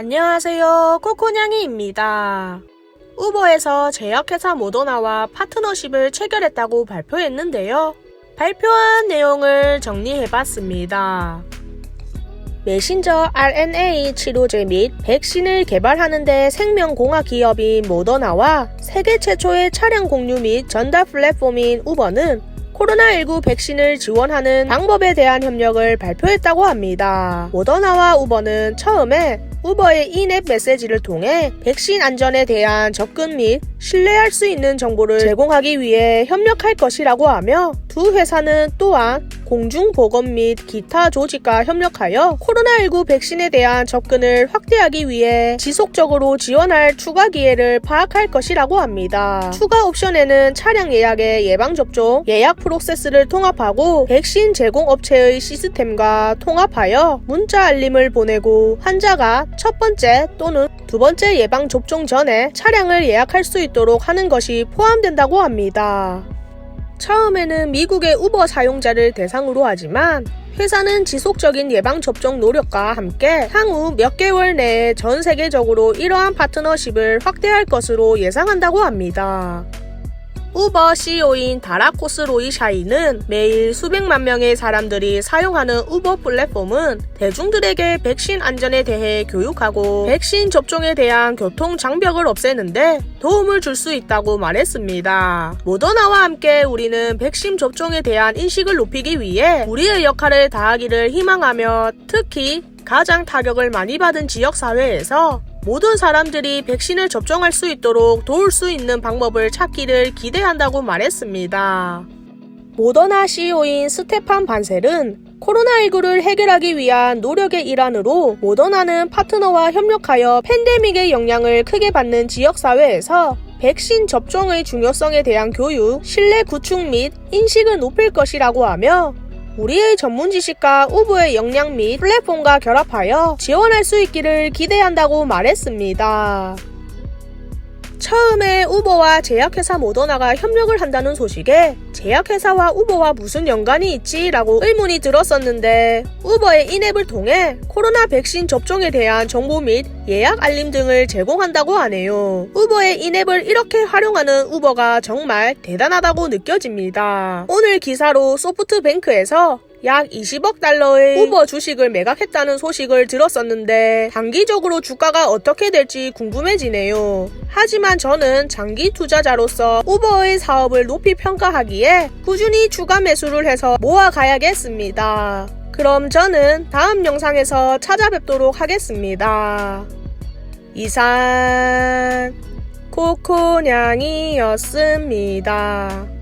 안녕하세요. 코코냥이입니다. 우버에서 제약회사 모더나와 파트너십을 체결했다고 발표했는데요. 발표한 내용을 정리해봤습니다. 메신저 RNA 치료제 및 백신을 개발하는데 생명공학 기업인 모더나와 세계 최초의 차량 공유 및 전달 플랫폼인 우버는 코로나19 백신을 지원하는 방법에 대한 협력을 발표했다고 합니다. 모더나와 우버는 처음에 우버의 인앱 메시지를 통해 백신 안전에 대한 접근 및 신뢰할 수 있는 정보를 제공하기 위해 협력할 것이라고 하며 두 회사는 또한 공중보건 및 기타 조직과 협력하여 코로나19 백신에 대한 접근을 확대하기 위해 지속적으로 지원할 추가 기회를 파악할 것이라고 합니다. 추가 옵션에는 차량 예약의 예방접종, 예약 프로세스를 통합하고 백신 제공 업체의 시스템과 통합하여 문자 알림을 보내고 환자가 첫 번째 또는 두 번째 예방접종 전에 차량을 예약할 수 있도록 하는 것이 포함된다고 합니다. 처음에는 미국의 우버 사용자를 대상으로 하지만 회사는 지속적인 예방접종 노력과 함께 향후 몇 개월 내에 전 세계적으로 이러한 파트너십을 확대할 것으로 예상한다고 합니다. 우버 CEO인 다라 코스 로이 샤이는 매일 수백만 명의 사람들이 사용하는 우버 플랫폼은 대중들에게 백신 안전에 대해 교육하고 백신 접종에 대한 교통 장벽을 없애는데 도움을 줄 수 있다고 말했습니다. 모더나와 함께 우리는 백신 접종에 대한 인식을 높이기 위해 우리의 역할을 다하기를 희망하며 특히 가장 타격을 많이 받은 지역 사회에서 모든 사람들이 백신을 접종할 수 있도록 도울 수 있는 방법을 찾기를 기대한다고 말했습니다. 모더나 CEO인 스테판 반셀은 코로나19를 해결하기 위한 노력의 일환으로 모더나는 파트너와 협력하여 팬데믹의 영향을 크게 받는 지역사회에서 백신 접종의 중요성에 대한 교육, 신뢰 구축 및 인식을 높일 것이라고 하며 우리의 전문 지식과 우버의 역량 및 플랫폼과 결합하여 지원할 수 있기를 기대한다고 말했습니다. 처음에 우버와 제약회사 모더나가 협력을 한다는 소식에 제약회사와 우버와 무슨 연관이 있지? 라고 의문이 들었었는데 우버의 인앱을 통해 코로나 백신 접종에 대한 정보 및 예약 알림 등을 제공한다고 하네요. 우버의 인앱을 이렇게 활용하는 우버가 정말 대단하다고 느껴집니다. 오늘 기사로 소프트뱅크에서 약 20억 달러의 우버 주식을 매각했다는 소식을 들었었는데 단기적으로 주가가 어떻게 될지 궁금해지네요. 하지만 저는 장기 투자자로서 우버의 사업을 높이 평가하기에 꾸준히 추가 매수를 해서 모아가야겠습니다. 그럼 저는 다음 영상에서 찾아뵙도록 하겠습니다. 이상 코코냥이었습니다.